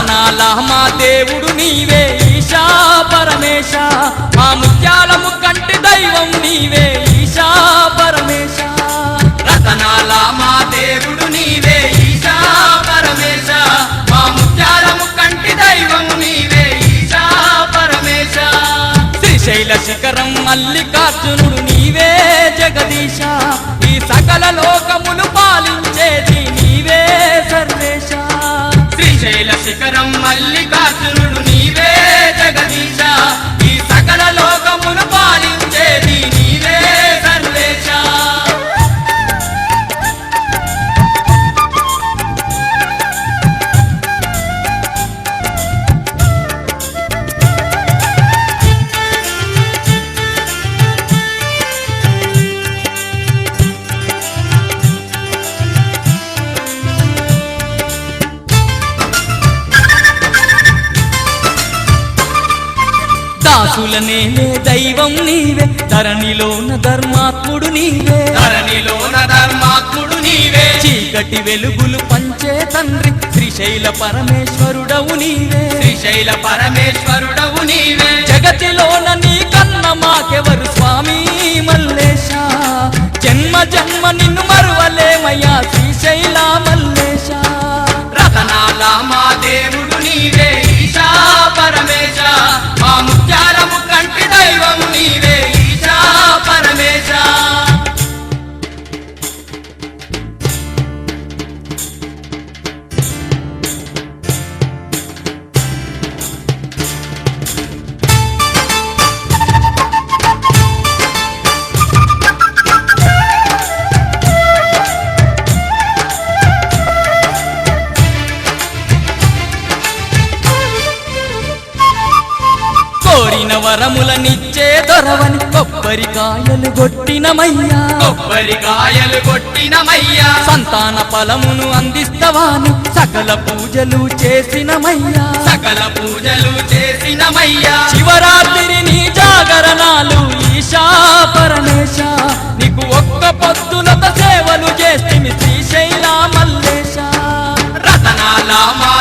రతనాల మా దేవుడు నీవే ఈశా పరమేశ. మా ముత్యాలము కంటి దైవం నీవే ఈశా పరమేశ. రతనాల మా దేవుడు నీవే ఈశా పరమేశ. మా ముత్యాలము కంటి దైవం నీవే ఈశా పరమేశ. శ్రీశైల శిఖరం మల్లికార్జునుడు నీవే జగదీశ. ఈ సకల లోకములు పాలించేది శిఖరం దాసులనేలే దైవం నీవే. ధరణిలోన ధర్మాత్ముడు నీవే. ధరణిలోన ధర్మాత్ముడు నీవే. చీకటి వెలుగులు పంచే తండ్రి. శ్రీశైల పరమేశ్వరుడవు నీవే. శ్రీశైల పరమేశ్వరుడవు నీవే. జగతిలోన నీ కన్న మాకెవరు స్వామి మల్లేశ? జన్మ జన్మ నిన్ను వరములనిచ్చే దొరవని కొబ్బరికాయలు కొట్టినమయ్యా కొబ్బరికాయలు కొట్టినమయ్యా సంతాన ఫలమును అందిస్తవాను సకల పూజలు చేసినమయ్యా సకల పూజలు చేసినమయ్యా శివరాత్రి నీ జాగరణాలు ఈశా పరమేశ. నీకు ఒక్క పొత్తులత సేవలు చేస్తే శ్రీశైలా మల్లేశ రతనాల మా